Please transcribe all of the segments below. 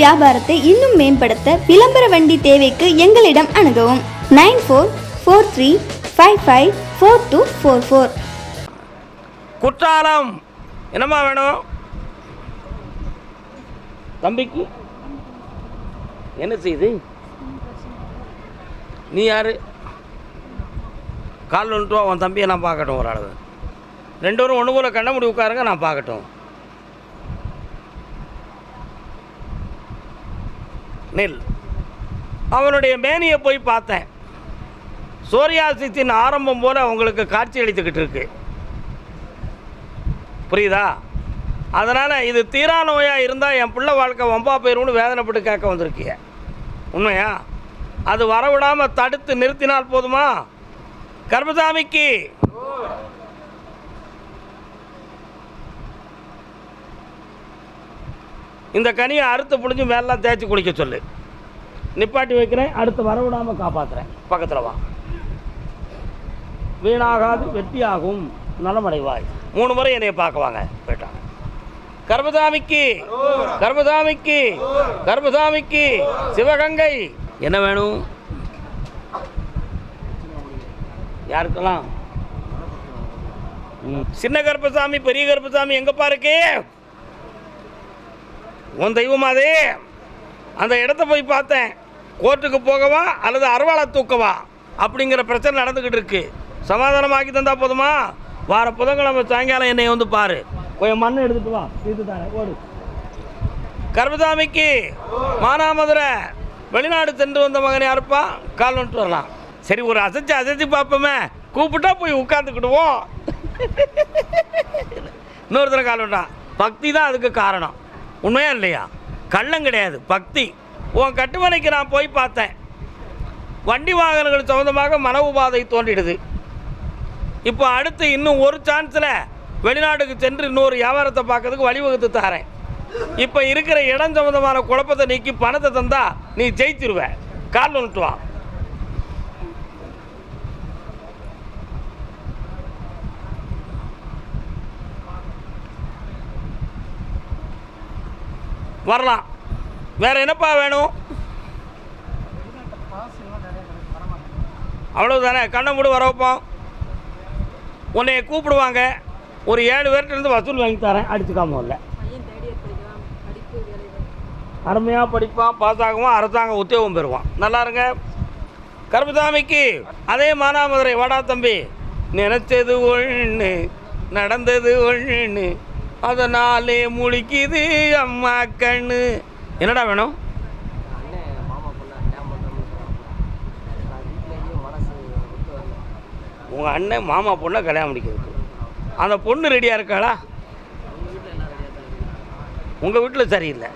வியாபாரத்தை இன்னும் மேம்படுத்த விளம்பர வண்டி தேவைக்கு எங்களிடம் அணுகவும். Nine four four three five five four two four four. Kutralam. என்னம்மா வேணும்? தம்பிக்கு? என்ன செய்யுது நீ யாரு? கால் வந்துட்டு உன் தம்பியை நான் பார்க்கட்டும் ஒரு அளவு ரெண்டு பேரும் ஒன்று போல கண்ண முடி உட்காருங்க நான் பார்க்கட்டும். நெல். அவனுடைய மேனியை போய் பார்த்தேன். சோரியாசித்தின் ஆரம்பம் போல் அவங்களுக்கு காட்சி அளித்துக்கிட்டு இருக்கு. புரியுதா? அதனால் இது தீரா நோயாக இருந்தால் என் பிள்ளை வாழ்க்கை வம்பா போயிரும்னு வேதனைப்பட்டு கேட்க வந்திருக்கிய. உண்மையா? அது வரவிடாமல் தடுத்து நிறுத்தினால் போதுமா? கர்மசாமிக்கு இந்த கனியை அறுத்து புழிஞ்சு மேலாம் தேய்ச்சி குளிக்க சொல்லு. நிப்பாட்டி வைக்கிறேன் அடுத்து வரவிடாமல் காப்பாற்றுறேன் பக்கத்தில் வா. வீணாகாது வெட்டியாகும் நலமடைவாய். மூணு முறை என்னைய பார்க்குவாங்க போயிட்டாங்க. கர்மசாமிக்கு கர்மசாமிக்கு கர்மசாமிக்கு சிவகங்கை. என்ன வேணும்? யாருக்கெல்லாம்? ம். சின்ன கருப்பசாமி பெரிய கருப்பசாமி எங்கப்பா இருக்கு? உன் தெய்வமாதே. அந்த இடத்த போய் பார்த்தேன். கோர்ட்டுக்கு போகவா அல்லது அறவாளை தூக்கவா அப்படிங்கிற பிரச்சனை நடந்துக்கிட்டு இருக்கு. சமாதானமாக்கி தந்தா போதுமா? வார புதன்கிழமை சாயங்காலம் என்னை வந்து பாரு. கொஞ்சம் மண்ணை எடுத்துட்டு வா. தீர்த்து ஓடு. கர்மசாமிக்கு மானாமதுரை வெளிநாடு சென்று வந்த மகனே அறுப்பா கால் வந்துட்டு வரலாம். சரி ஒரு அசைச்சு அசைச்சு பார்ப்போமே. கூப்பிட்டா போய் உட்காந்துக்கிடுவோம் இன்னொருத்தர கால் விட்டான் பக்தி தான் அதுக்கு காரணம். உண்மையா இல்லையா? கள்ளம் கிடையாது பக்தி. உன் கட்டுமனைக்கு நான் போய் பார்த்தேன். வண்டி வாகனங்கள் சம்மந்தமாக மன உபாதை தோன்றிடுது. இப்போ அடுத்து இன்னும் ஒரு சான்ஸில் வெளிநாட்டுக்கு சென்று இன்னொரு வியாபாரத்தை பார்க்கறதுக்கு வழிவகுத்து தாரேன். இப்போ இருக்கிற இடம் சம்மந்தமான குழப்பத்தை நீக்கி பணத்தை தந்தா நீ ஜெயிச்சிருவ. கால் வந்துட்டு வரலாம். வேற என்னப்பா வேணும்? அவ்வளவுதானே கண்ணை மூடு வர வைப்போம் உன்னைய கூப்பிடுவாங்க. ஒரு ஏழு பேர்கிட்ட இருந்து வசூல் வாங்கி தரேன். அடிச்சுக்காம இல்லை. அருமையாக படிப்பான் பாஸ் ஆகுவான் அரசாங்க உத்தியோகம் பெறுவான். நல்லா இருங்க. கருப்பசாமிக்கு அதே மானாமதுரை. வாடா தம்பி. நினைச்சது ஒன்று நடந்தது ஒன்று அதனாலே முழிக்குது அம்மா கண்ணு. என்னடா வேணும்? உங்கள் அண்ணன் மாமா பொண்ணை கல்யாணம் முடிக்கிறதுக்கு அந்த பொண்ணு ரெடியாக இருக்காளா? உங்கள் வீட்டில் சரியில்லை.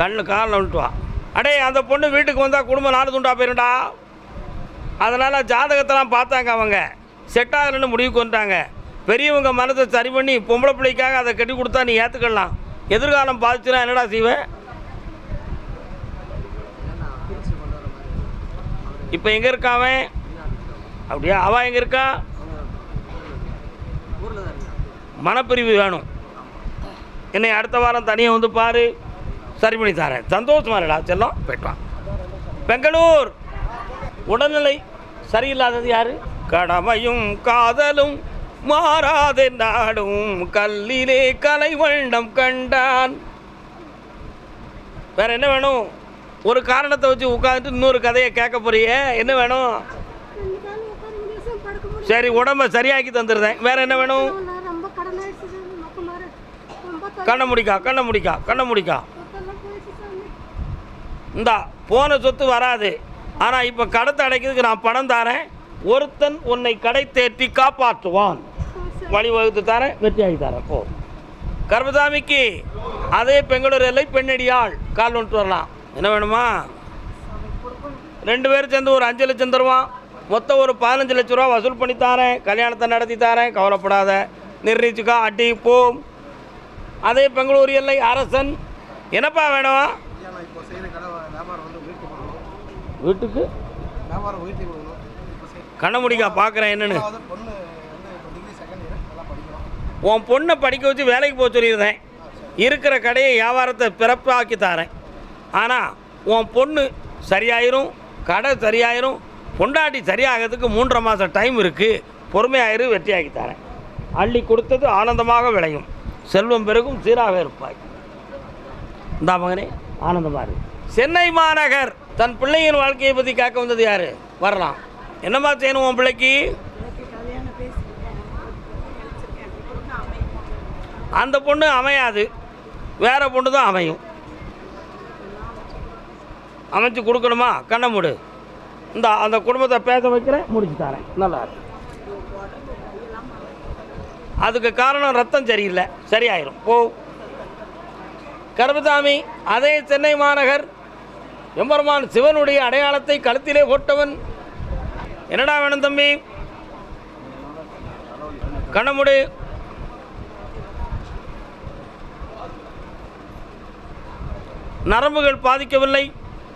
கண்ணு காலில் வந்துட்டு வா அடே அந்த பொண்ணு வீட்டுக்கு வந்தால் குடும்பம் நாலு துண்டா போயிருண்டா அதனால் ஜாதகத்தெல்லாம் பார்த்தாங்க அவங்க. செட் ஆகலைன்னு முடிவுக்கு வந்துட்டாங்க. பெரியவங்க மனதை சரி பண்ணி பொம்பளை பிள்ளைக்காக அதை கட்டி கொடுத்தா நீ ஏற்றுக்கலாம் எதிர்காலம் பாதிச்சுனா என்னடா செய்வேன் இப்போ எங்கே இருக்காவன் அப்படியா? அவன் எங்கே இருக்கா? மனப்பிரிவு வேணும். என்னை அடுத்த வாரம் தனியாக வந்து பாரு. சரி பண்ணி தரேன். சந்தோஷமா இல்லடா செல்லம். போயிட்டான் பெங்களூர். உடல்நிலை சரியில்லாதது யாரு? கடமையும் காதலும். மாறாத நாடும் கல்லிலே கலைவண்ணம் கண்டான். வேற என்ன வேணும்? ஒரு காரணத்தை வச்சு உட்காந்துட்டு இன்னொரு கதையை கேட்க போறிய. என்ன வேணும்? சரி உடம்ப சரியாக்கி தந்துடுறேன். வேற என்ன வேணும்? கண்ணை முடிக்கா கண்ணை முடிக்கா கண்ணை முடிக்கா. இந்தா போன சொத்து வராது. ஆனால் இப்போ கடத்தை அடைக்கிறதுக்கு நான் பணம் தரேன். ஒருத்தன் உன்னை கடை தேற்றி காப்பாற்றுவான். வழிவகுத்து தரேன் வெற்றியாகி தரேன் போ கர்மசாமிக்கு அதே பெங்களூர் எல்லை பெண்ணடியாள் கால் வந்துட்டு வரலாம். என்ன வேணுமா? ரெண்டு பேரும் சேர்ந்து ஒரு அஞ்சு லட்சம் தருவான். மொத்தம் ஒரு பதினஞ்சு லட்ச ரூபா வசூல் பண்ணி தாரேன். கல்யாணத்தை நடத்தி தாரேன். கவலைப்படாத. நிர்ணயிச்சுக்கா அட்டி போம். அதே பெங்களூர் எல்லை அரசன். என்னப்பா வேணும்? வீட்டுக்கு? கண்ண முடிக்கா பார்க்குறேன் என்னன்னு அதாவது பொண்ணு வந்து இப்போ டிகிரி செகண்ட் இயர் நல்லா படிக்கிறோம் உன் பொண்ணை படிக்க வச்சு வேலைக்கு போக சொல்லியிருந்தேன். இருக்கிற கடையை வியாபாரத்தை பிறப்பாக்கி தாரேன். ஆனால் உன் பொண்ணு சரியாயிரும் கடை சரியாயிரும் பொண்டாட்டி சரியாகிறதுக்கு மூன்றரை மாதம் டைம் இருக்குது பொறுமையாயிரு வெற்றியாக்கி தரேன். அள்ளி கொடுத்தது ஆனந்தமாக விளையும். செல்வம் பெருகும் சீராக இருப்பாய். இந்த மகனே ஆனந்தமாக இருக்கு சென்னை மாநகர் தன் பிள்ளையின் வாழ்க்கையை பற்றி கேட்க வந்தது யார்? வரலாம். என்னம்மா செய்யணும் உன் பிள்ளைக்கு? அந்த பொண்ணு அமையாது. வேறு பொண்ணு தான் அமையும். அமைச்சு கொடுக்கணுமா? கண்ணை மூடு. இந்த அந்த குடும்பத்தை பேச வைக்கிறேன். முடிச்சு தரேன். நல்லா அதுக்கு காரணம் ரத்தம் சரியில்லை. சரியாயிரும். போ. கருபசாமி அதே சென்னை மாநகர் எம்பெருமான் சிவனுடைய அடையாளத்தை கழுத்திலே போட்டவன் என்னடா வேணும் தம்பி? கண்ணமுடு நரம்புகள் பாதிக்கவில்லை.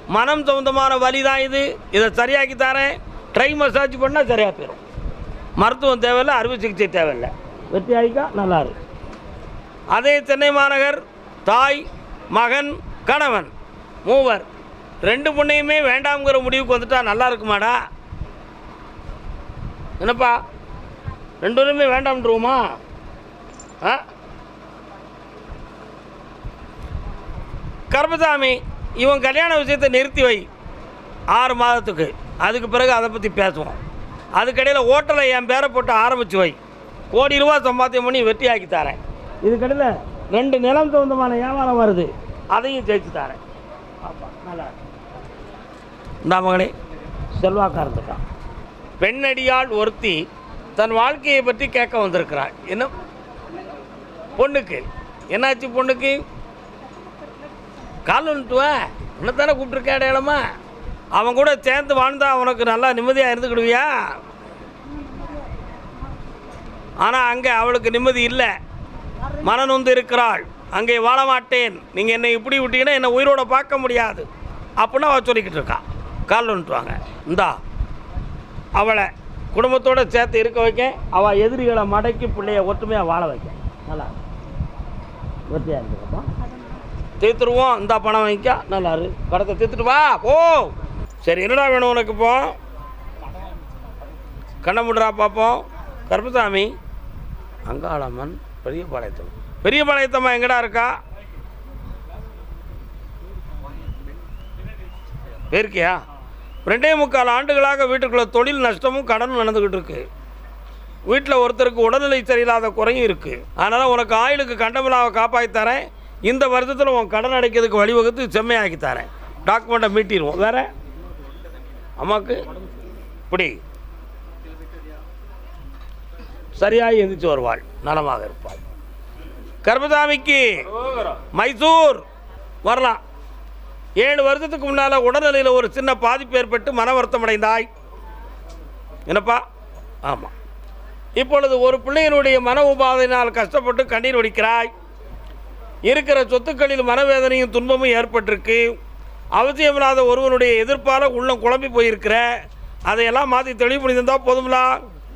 மனம் சொந்தமான வலி தான் இது. இதை சரியாக்கி தரேன். ட்ரை மசாஜ் பண்ணால் சரியாக போயிடும் மருத்துவம் தேவையில்லை அறுவை சிகிச்சை தேவையில்லை. வெற்றி ஆகிக்கா நல்லா இருக்கு அதே சென்னை மாநகர் தாய் மகன் கணவன் மூவர் ரெண்டு பொண்ணையுமே வேண்டாம்ங்கிற முடிவுக்கு வந்துட்டா நல்லா இருக்குமாடா? என்னப்பா? ரெண்டு பேருமே வேண்டாம்ன்றோமா ஆ? கருப்பசாமி இவன் கல்யாண விஷயத்தை நிறுத்தி வை. ஆறு மாதத்துக்கு. அதுக்கு பிறகு அதை பற்றி பேசுவோம். அதுக்கடையில் ஓட்டலை என் பேரை போட்டு ஆரம்பித்து வை. கோடி ரூபா சம்பாத்தியம் பண்ணி வெற்றி ஆக்கி தரேன். இதுக்கடையில் ரெண்டு நிலம் சொந்தமான வியாபாரம் வருது. அதையும் ஜெயிச்சு தரேன். அப்பா நல்லா இந்த இந்தா மகளே செல்வாக்கா இருந்துட்டான் பெண்ணடியால் ஒருத்தி தன் வாழ்க்கையை பற்றி கேட்க வந்திருக்கிறாள். என்ன? பொண்ணுக்கு. என்னாச்சு பொண்ணுக்கு? கால் வந்துட்டுவா தானே கூப்பிட்டுருக்கேன் அடையாளமா? அவன் கூட சேர்ந்து வாழ்ந்தா அவனுக்கு நல்லா நிம்மதியாக இருந்துக்கிடுவியா? ஆனால் அங்கே அவளுக்கு நிம்மதி இல்லை. மனநொந்து இருக்கிறாள். அங்கே வாழ மாட்டேன் நீங்கள் என்னை இப்படி விட்டீங்கன்னா என்னை உயிரோட பார்க்க முடியாது. அப்படின்னு அவள் சொல்லிக்கிட்டு இருக்கான் கால் வந்துட்டுவாங்க இந்தா அவளை குடும்பத்தோடு சேர்த்து இருக்க வைக்க அவள் எதிரிகளை மடக்கி பிள்ளைய ஒற்றுமையாக வாழ வைக்க நல்லா. வெற்றியாக இருக்குப்பா தீர்த்துருவோம். இந்த பணம் வாங்கிக்க. நல்லா படத்தை கடத்தை தீர்த்துட்டு வா. ஓ சரி என்னடா வேணும் உனக்கு இப்போ? கண்ணமுடரா பார்ப்போம் கருப்பசாமி. அங்காளம்மன் பெரிய பாளையத்தம் பெரிய பாளையத்தம்மா எங்கடா இருக்கா? போயிருக்கியா? ரெண்டே முக்கால் ஆண்டுகளாக வீட்டுக்குள்ளே தொழில் நஷ்டமும் கடனும் நடந்துக்கிட்டு இருக்கு. வீட்டில் ஒருத்தருக்கு உடல்நிலை சரியில்லாத குறையும் இருக்குது அதனால் உனக்கு ஆயிலுக்கு கண்டமிலாவை காப்பாற்றி தரேன். இந்த வருஷத்தில் உன் கடன் அடைக்கிறதுக்கு வழிவகுத்து செம்மையாக்கி தரேன். டாக்குமெண்ட்டை மீட்டிடுவோம். வேற? அம்மாவுக்கு இப்படி. சரியாக எந்திரிச்சு வருவாள். நலமாக இருப்பாள். கர்மசாமிக்கு மைசூர் வரலாம். ஏழு வருஷத்துக்கு முன்னால் உடல்நிலையில் ஒரு சின்ன பாதிப்பு ஏற்பட்டு மன வருத்தம் அடைந்தாய். என்னப்பா? ஆமாம் இப்பொழுது ஒரு பிள்ளையினுடைய மன உபாதையினால் கஷ்டப்பட்டு கண்ணீர் ஒடிக்கிறாய் இருக்கிற சொத்துக்களில் மனவேதனையும் துன்பமும் ஏற்பட்டிருக்கு. அவசியமில்லாத ஒருவனுடைய எதிர்ப்பால் உள்ளம் குழம்பி போயிருக்கிற. அதையெல்லாம் மாற்றி தெளிவு பண்ணியிருந்தா போதும்லா?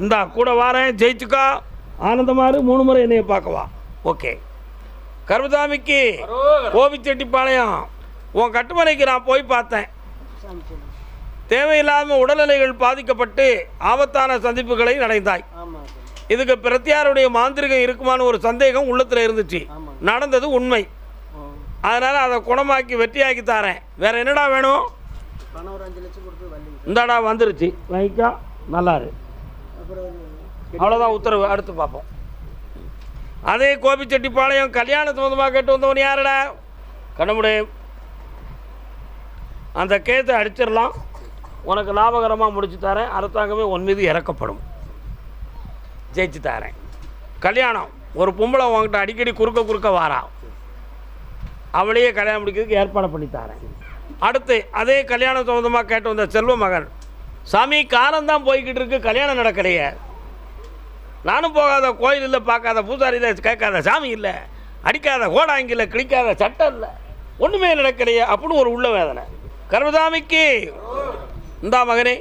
இந்தா கூட வாரேன் ஜெயிச்சுக்கா. ஆனந்தமாரு மூணு முறை என்னைய பார்க்கவா. ஓகே. கருமசாமிக்கு கோபிச்செட்டிப்பாளையம். உன் கட்டுமனைக்கு நான் போய் பார்த்தேன். தேவையில்லாமல் உடல்நிலைகள் பாதிக்கப்பட்டு ஆபத்தான சந்திப்புகளை அடைந்தாய் ஆமாம். இதுக்கு பிரத்தியாருடைய மாந்திரிகம் இருக்குமான்னு ஒரு சந்தேகம் உள்ளத்தில் இருந்துச்சு. நடந்தது உண்மை. அதனால் அதை குணமாக்கி வெற்றியாக்கி தரேன். வேற என்னடா வேணும்? இந்தாடா வந்துருச்சு. வைக்கா நல்லா அவ்வளோதான் உத்தரவு. அடுத்து பார்ப்போம். அதே கோபிச்செட்டிப்பாளையம் கல்யாண சம்மந்தமாக கேட்டு வந்தவன் யாருடா? கண்ணமுடி. அந்த கேத்தை அடிச்சிடலாம். உனக்கு லாபகரமாக முடிச்சு தரேன். அரசாங்கமே உன் மீது இறக்கப்படும். ஜெயிச்சு தரேன். கல்யாணம். ஒரு பொம்பளை உன்கிட்ட அடிக்கடி குறுக்க குறுக்க வாரா. அவளையே கல்யாணம் முடிக்கிறதுக்கு ஏற்பாடு பண்ணித்தாரேன் அடுத்து அதே கல்யாணம் சம்மந்தமாக கேட்டு வந்த செல்வ மகன் சாமி காலம்தான் போய்கிட்டு இருக்கு கல்யாணம் நடக்கலையே. நானும் போகாத கோயில் இல்லை பார்க்காத பூசாரி இல்லை கேட்காத சாமி இல்லை அடிக்காத கோடாங்கி இல்லை கிழிக்காத சட்டம் இல்லை ஒன்றுமே நடக்கலையே அப்படின்னு ஒரு உள்ள வேதனை. கர்மசாமிக்கு இந்தா மகனே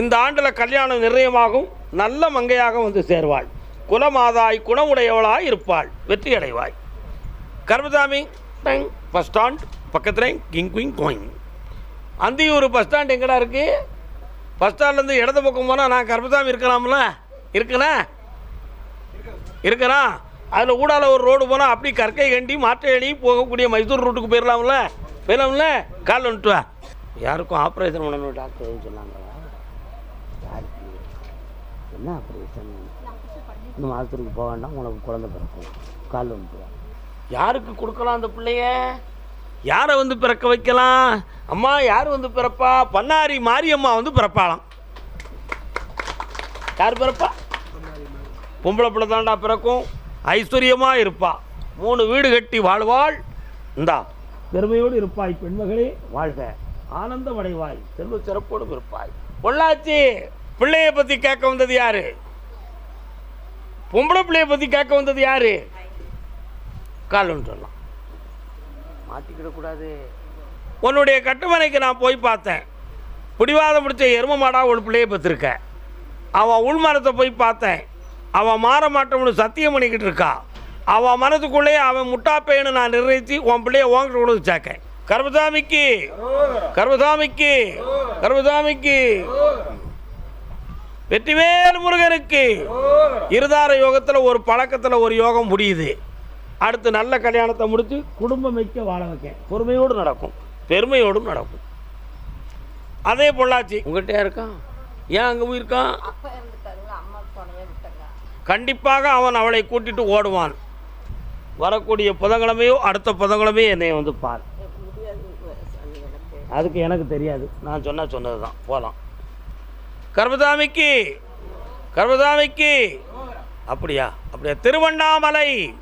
இந்த ஆண்டில் கல்யாணம் நிர்ணயமாகும் நல்ல மங்கையாக வந்து சேர்வாள். குலமாதாய் குணமுடையவளாய் இருப்பாள். வெற்றி அடைவாய் கர்மசாமி டங் பஸ் ஸ்டாண்ட் பக்கத்தில் கிங் குயிங் கோயிங் அந்தியூர் பஸ் ஸ்டாண்ட் எங்கடா இருக்கு? பஸ் ஸ்டாண்ட்லேருந்து இடது பக்கம் போனால் நான் கர்மசாமி இருக்கலாம்ல? இருக்கணே இருக்கிறான் அதில் ஊடால ஒரு ரோடு போனால் அப்படி கற்கை கண்டி மாற்றையடி போகக்கூடிய மைசூர் ரூட்டுக்கு போயிடலாம்ல போயிடலாம்ல கால் வந்துட்டு வா. யாருக்கும் ஆப்ரேஷன் பண்ணணும் டாக்டர் சொன்னாங்களா? யாருக்கு? என்ன ஆப்ரேஷன் இந்த மாதத்துக்கு போக வேண்டாம் உனக்கு குழந்தை பிறக்கும். கால் வந்துட்டு வா யாருக்கு கொடுக்கலாம் அந்த பிள்ளைய? யாரை வந்து பிறக்க வைக்கலாம்? அம்மா யார் வந்து பிறப்பா? பண்ணாரி மாரியம்மா வந்து பிறப்பாளாம். யார் பிறப்பா? பொம்பளை பிள்ளை தாண்டா பிறக்கும். ஐஸ்வர்யமாக இருப்பா. மூணு வீடு கட்டி வாழ்வாள். இந்தா. பெருமையோடு இருப்பாய் பெண்மகளே. வாழ்க. ஆனந்தம் அடைவாய் செல்வ சிறப்போடு இருப்பாய். பொள்ளாச்சி பிள்ளைய பற்றி கேட்க வந்தது யாரு? பொம்பளை பிள்ளைய பற்றி கேட்க வந்தது யாரு? கால் சொல்லலாம் மாட்டிக்கிடக்கூடாது உன்னுடைய கட்டுமனைக்கு நான் போய் பார்த்தேன். பிடிவாதம் பிடிச்ச எரும மாடா ஒரு பிள்ளைய பற்றிருக்க. அவன் உள்மரத்தை போய் பார்த்தேன். அவன் மாற மாட்டோம்னு சத்தியம் பண்ணிக்கிட்டு இருக்கா. அவன் மனதுக்குள்ளேயே அவன் முட்டாப்பையனு நான் நிர்ணயித்து உன் பிள்ளைய ஓங்கிட்டு கொண்டு வச்சாக்க கர்மசாமிக்கு கர்மசாமிக்கு கர்மசாமிக்கு. வெற்றிவேல் முருகனுக்கு. இருதார யோகத்தில் ஒரு பழக்கத்தில் ஒரு யோகம் முடியுது. அடுத்து நல்ல கல்யாணத்தை முடித்து குடும்பம் வைக்க வாழ வைக்க. பொறுமையோடு நடக்கும். பெருமையோடும் நடக்கும். அதே பொள்ளாச்சி உங்கள்கிட்ட இருக்கான் ஏன் அங்கே போயிருக்கான் கண்டிப்பாக அவன் அவளை கூட்டிட்டு ஓடுவான். வரக்கூடிய புதன்கிழமையோ அடுத்த புதன்கிழமையோ என்னை வந்து பார். அதுக்கு எனக்கு தெரியாது. நான் சொன்னால் சொன்னது தான் போகலாம் கர்பதாமிக்கு கர்பதாமிக்கு அப்படியா? அப்படியா? திருவண்ணாமலை.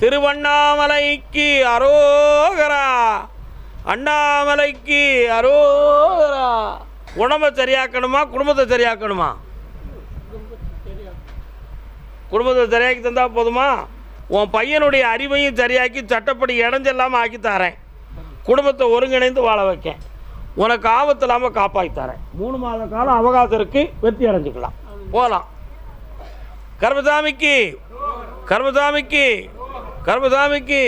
திருவண்ணாமலைக்கு அரோகரா. அண்ணாமலைக்கு அரோகரா. உடம்பை சரியாக்கணுமா? குடும்பத்தை சரியாக்கணுமா? குடும்பத்தை சரியாக்கி தந்தால் போதுமா? உன் பையனுடைய அறிவையும் சரியாக்கி சட்டப்படி இடைஞ்செல்லாமல் ஆக்கி தரேன். குடும்பத்தை ஒருங்கிணைந்து வாழ வைக்கேன். உனக்கு ஆபத்து இல்லாமல் காப்பாற்றி தரேன். மூணு மாத காலம் அவகாசம் இருக்கு வெற்றி அடைஞ்சிக்கலாம். போகலாம் கர்மசாமிக்கு கர்மசாமிக்கு கர்மசாமிக்கு.